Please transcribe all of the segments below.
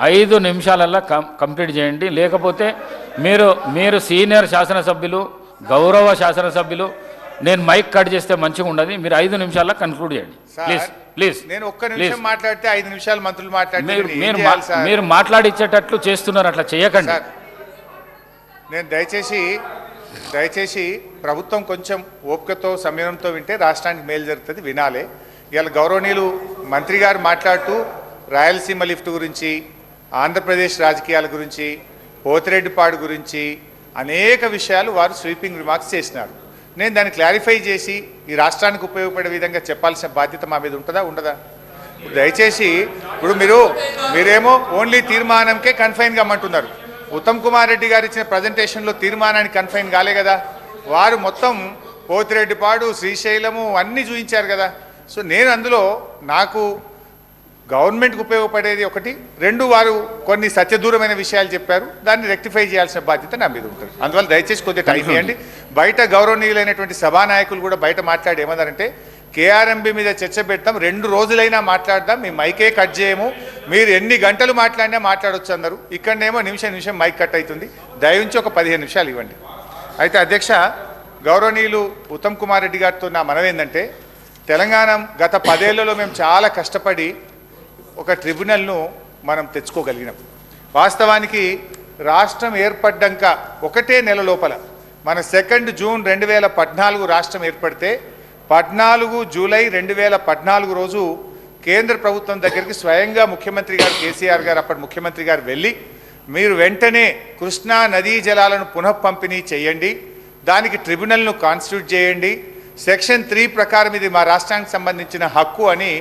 ఐదు నిమిషాలల్లో కం కంప్లీట్ చేయండి. లేకపోతే మీరు మీరు సీనియర్ శాసనసభ్యులు గౌరవ శాసనసభ్యులు నేను మైక్ కట్ చేస్తే మంచిగా ఉండదు. మీరు ఐదు నిమిషాల్లో కన్క్లూడ్ చేయండి. ప్లీజ్ ప్లీజ్ నేను ఒక్క నిమిషం మాట్లాడితే ఐదు నిమిషాలు మంత్రులు మాట్లాడితే మీరు మీరు చేయాలి మా- సార్? మీరు మాట్లాడిచ్చేటట్లు చేస్తున్నారు. అట్లా చేయకండి. నేను దయచేసి దయచేసి ప్రభుత్వం కొంచెం ఓపికతో సంయమనంతో వింటే రాష్ట్రానికి మేలు జరుగుతుంది. వినాలి. ఇవాళ గౌరవనీయులు మంత్రి గారు మాట్లాడుతూ రాయలసీమ లిఫ్ట్ గురించి ఆంధ్రప్రదేశ్ రాజకీయాల గురించి పోతిరెడ్డిపాడు గురించి అనేక విషయాలు వారు స్వీపింగ్ రిమార్క్స్ చేసినారు. నేను దాన్ని క్లారిఫై చేసి ఈ రాష్ట్రానికి ఉపయోగపడే విధంగా చెప్పాల్సిన బాధ్యత మా మీద ఉంటుందా ఉండదా? దయచేసి ఇప్పుడు మీరు మీరేమో ఓన్లీ తీర్మానంకే కన్ఫైన్ కమ్మంటున్నారు ఉత్తమ్ కుమార్ రెడ్డి గారు ఇచ్చిన ప్రజెంటేషన్లో తీర్మానానికి కన్ఫైన్ కాలే కదా. వారు మొత్తం పోతిరెడ్డిపాడు శ్రీశైలము అన్నీ చూపించారు కదా. సో నేను అందులో నాకు గవర్నమెంట్కి ఉపయోగపడేది ఒకటి. రెండు వారు కొన్ని సత్యదూరమైన విషయాలు చెప్పారు. దాన్ని రెక్టిఫై చేయాల్సిన బాధ్యత నా మీద ఉంటుంది. అందువల్ల దయచేసి కొద్దిగా టైం ఇవ్వండి బయట గౌరవనీయులైనటువంటి సభానాయకులు కూడా బయట మాట్లాడి ఏమన్నారంటే కేఆర్ఎంబి మీద చర్చ పెడతాం రెండు రోజులైనా మాట్లాడదాం మీ మైకే కట్ చేయము మీరు ఎన్ని గంటలు మాట్లాడినా మాట్లాడొచ్చు అన్నారు. ఇక్కడనేమో నిమిషం నిమిషం మైక్ కట్ అవుతుంది. దయవుంచి ఒక పదిహేను నిమిషాలు ఇవ్వండి. అయితే అధ్యక్ష గౌరవనీయులు ఉత్తమ్ కుమార్ రెడ్డి గారితో నా మనవి ఏంటంటే తెలంగాణ గత పదేళ్ళలో మేము చాలా కష్టపడి ఒక ట్రిబ్యునల్ను మనం తెచ్చుకోగలిగినాం. వాస్తవానికి రాష్ట్రం ఏర్పడ్డాక ఒకటే నెల లోపల మన సెకండ్ జూన్ రెండు వేల పద్నాలుగు రాష్ట్రం ఏర్పడితే పద్నాలుగు జూలై రెండు వేల పద్నాలుగు రోజు కేంద్ర ప్రభుత్వం దగ్గరికి స్వయంగా ముఖ్యమంత్రి గారు కేసీఆర్ గారు అప్పటి ముఖ్యమంత్రి గారు వెళ్ళి మీరు వెంటనే కృష్ణా నదీ జలాలను పునః పంపిణీ చేయండి దానికి ట్రిబ్యునల్ను కాన్స్టిట్యూట్ చేయండి సెక్షన్ త్రీ ప్రకారం ఇది మా రాష్ట్రానికి సంబంధించిన హక్కు అని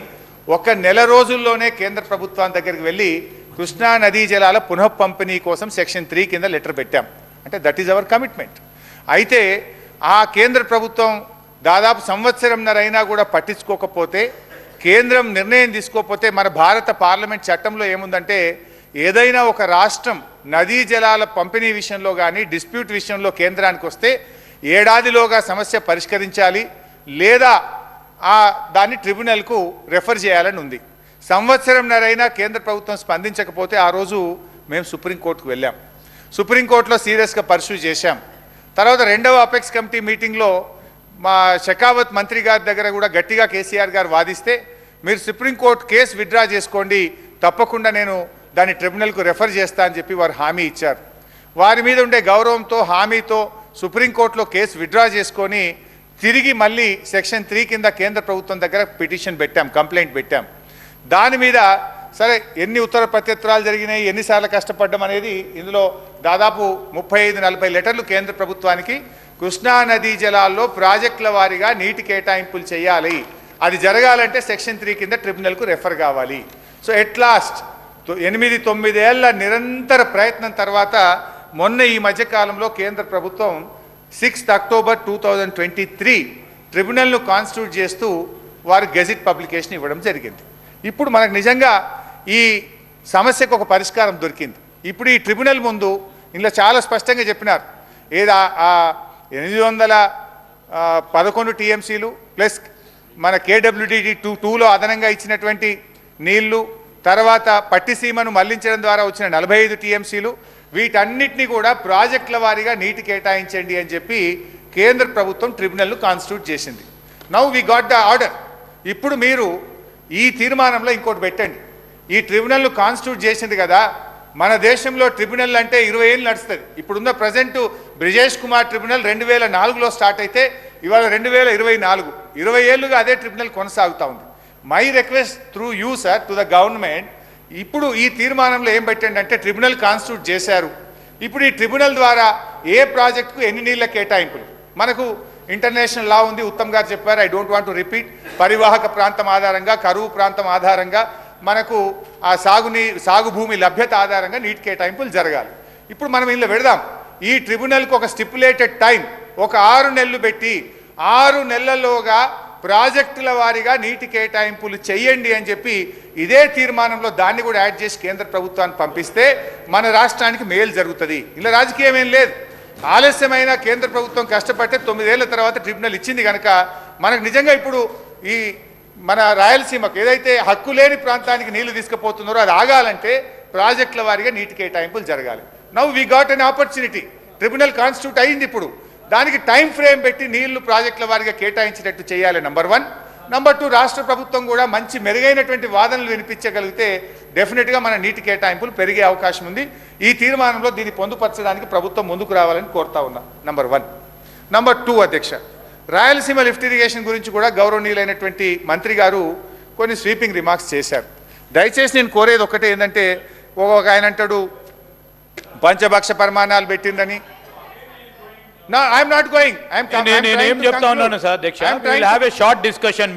ఒక నెల రోజుల్లోనే కేంద్ర ప్రభుత్వం దగ్గరికి వెళ్ళి కృష్ణా నదీ జలాల పునః పంపిణీ కోసం సెక్షన్ త్రీ కింద లెటర్ పెట్టాం. అంటే దట్ ఈజ్ అవర్ కమిట్మెంట్. అయితే ఆ కేంద్ర ప్రభుత్వం దాదాపు సంవత్సరంన్నరైనా కూడా పట్టించుకోకపోతే కేంద్రం నిర్ణయం తీసుకోకపోతే మన భారత పార్లమెంట్ చట్టంలో ఏముందంటే ఏదైనా ఒక రాష్ట్రం నదీ జలాల పంపిణీ విషయంలో కానీ డిస్ప్యూట్ విషయంలో కేంద్రానికి వస్తే ఏడాదిలోగా సమస్య పరిష్కరించాలి లేదా ఆ దాన్ని ట్రిబ్యునల్కు రెఫర్ చేయాలని ఉంది. సంవత్సరంన్నరైనా కేంద్ర ప్రభుత్వం స్పందించకపోతే ఆ రోజు మేము సుప్రీంకోర్టుకు వెళ్ళాం. సుప్రీంకోర్టులో సీరియస్గా పర్సూ చేశాం. తర్వాత రెండవ అపెక్స్ కమిటీ మీటింగ్లో మా షకావత్ మంత్రి గారి దగ్గర కూడా గట్టిగా కేసీఆర్ గారు వాదిస్తే మీరు సుప్రీంకోర్టు కేసు విత్డ్రా చేసుకోండి తప్పకుండా నేను దాన్ని ట్రిబ్యునల్కు రెఫర్ చేస్తా అని చెప్పి వారు హామీ ఇచ్చారు. వారి మీద ఉండే గౌరవంతో హామీతో సుప్రీంకోర్టులో కేసు విత్డ్రా చేసుకొని తిరిగి మళ్ళీ సెక్షన్ త్రీ కింద కేంద్ర ప్రభుత్వం దగ్గర పిటిషన్ పెట్టాం కంప్లైంట్ పెట్టాం. దాని మీద సరే ఎన్ని ఉత్తర ప్రత్యుత్తరాలు జరిగినాయి ఎన్నిసార్లు కష్టపడ్డం అనేది ఇందులో దాదాపు ముప్పై ఐదు నలభై లెటర్లు కేంద్ర ప్రభుత్వానికి కృష్ణా నదీ జలాల్లో ప్రాజెక్టుల వారీగా నీటి కేటాయింపులు చేయాలి. అది జరగాలంటే సెక్షన్ త్రీ కింద ట్రిబ్యునల్కు రెఫర్ కావాలి. సో ఎట్ లాస్ట్ ఎనిమిది తొమ్మిదేళ్ళ నిరంతర ప్రయత్నం తర్వాత మొన్న ఈ మధ్యకాలంలో కేంద్ర ప్రభుత్వం sixth October two thousand twenty three ట్రిబ్యునల్ను constitute చేస్తూ వారు గెజిట్ పబ్లికేషన్ ఇవ్వడం జరిగింది. ఇప్పుడు మనకు నిజంగా ఈ సమస్యకు ఒక పరిష్కారం దొరికింది. ఇప్పుడు ఈ ట్రిబ్యునల్ ముందు ఇందులో చాలా స్పష్టంగా చెప్పినారు. ఏదా ఆ ఎనిమిది వందల పదకొండు టీఎంసీలు ప్లస్ మన కేడబ్ల్యూడిడి టూ టూలో అదనంగా ఇచ్చినటువంటి నీళ్ళు తర్వాత పట్టిసీమను మళ్ళించడం ద్వారా వచ్చిన నలభై ఐదు టీఎంసీలు వీటన్నిటిని కూడా ప్రాజెక్టుల వారీగా నీటి కేటాయించండి అని చెప్పి కేంద్ర ప్రభుత్వం ట్రిబ్యునల్ను కాన్స్టిట్యూట్ చేసింది. Now we got the order ఇప్పుడు మీరు ఈ తీర్మానంలో ఇంకోటి పెట్టండి. ఈ ట్రిబ్యునల్ను కాన్స్టిట్యూట్ చేసింది కదా మన దేశంలో ట్రిబ్యునల్ అంటే ఇరవై ఏళ్ళు నడుస్తుంది. ఇప్పుడున్న ప్రజెంట్ బ్రిజేష్ కుమార్ ట్రిబ్యునల్ రెండు వేల నాలుగులో స్టార్ట్ అయితే ఇవాళ రెండు వేల ఇరవై నాలుగు. ఇరవై ఏళ్ళుగా అదే ట్రిబ్యునల్ కొనసాగుతూ ఉంది. My request through you sir to the government ఇప్పుడు ఈ తీర్మానంలో ఏం పెట్టండి అంటే ట్రిబ్యునల్ కాన్స్టిట్యూట్ చేశారు. ఇప్పుడు ఈ ట్రిబ్యునల్ ద్వారా ఏ ప్రాజెక్టుకు ఎన్ని నీళ్ళ కేటాయింపులు? మనకు ఇంటర్నేషనల్ లా ఉంది ఉత్తమ్ గారు చెప్పారు I don't want to repeat పరివాహక ప్రాంతం ఆధారంగా కరువు ప్రాంతం ఆధారంగా మనకు ఆ సాగునీ సాగు భూమి లభ్యత ఆధారంగా నీటి కేటాయింపులు జరగాలి. ఇప్పుడు మనం ఇందులో పెడదాం ఈ ట్రిబ్యునల్కి ఒక స్టిపులేటెడ్ టైం ఒక ఆరు నెలలు పెట్టి ఆరు నెలల్లోగా ప్రాజెక్టుల వారీగా నీటి కేటాయింపులు చేయండి అని చెప్పి ఇదే తీర్మానంలో దాన్ని కూడా యాడ్ చేసి కేంద్ర ప్రభుత్వాన్ని పంపిస్తే మన రాష్ట్రానికి మేలు జరుగుతుంది. ఇలా రాజకీయం ఏం లేదు. ఆలస్యమైన కేంద్ర ప్రభుత్వం కష్టపడితే తొమ్మిదేళ్ళ తర్వాత ట్రిబ్యునల్ ఇచ్చింది కనుక మనకు నిజంగా ఇప్పుడు ఈ మన రాయలసీమకు ఏదైతే హక్కు లేని ప్రాంతానికి నీళ్ళు తీసుకుపోతున్నారో అది ఆగాలంటే ప్రాజెక్టుల వారీగా నీటి కేటాయింపులు జరగాలి. Now we got an opportunity tribunal constitute అయింది ఇప్పుడు. దానికి టైం ఫ్రేమ్ పెట్టి నీళ్ళు ప్రాజెక్టుల వారిగా కేటాయించేటట్టు చేయాలి నంబర్ వన్ నంబర్ టూ రాష్ట్ర ప్రభుత్వం కూడా మంచి మెరుగైనటువంటి వాదనలు వినిపించగలిగితే డెఫినెట్గా మన నీటి కేటాయింపులు పెరిగే అవకాశం ఉంది. ఈ తీర్మానంలో దీన్ని పొందుపరచడానికి ప్రభుత్వం ముందుకు రావాలని కోరుతా ఉన్నా. నంబర్ వన్ నంబర్ టూ అధ్యక్ష. రాయలసీమ లిఫ్ట్ ఇరిగేషన్ గురించి కూడా గౌరవనీయులైనటువంటి మంత్రి గారు కొన్ని స్వీపింగ్ రిమార్క్స్ చేశారు. దయచేసి నేను కోరేది ఒకటే ఏంటంటే ఒక ఆయన అంటాడు పంచభక్ష పరిమాణాలు పెట్టిందని నా ఐఎమ్ నాట్ గోయింగ్ నేను నేను ఏం చెప్తా ఉన్నాను సార్ అధ్యక్ష will have a short discussion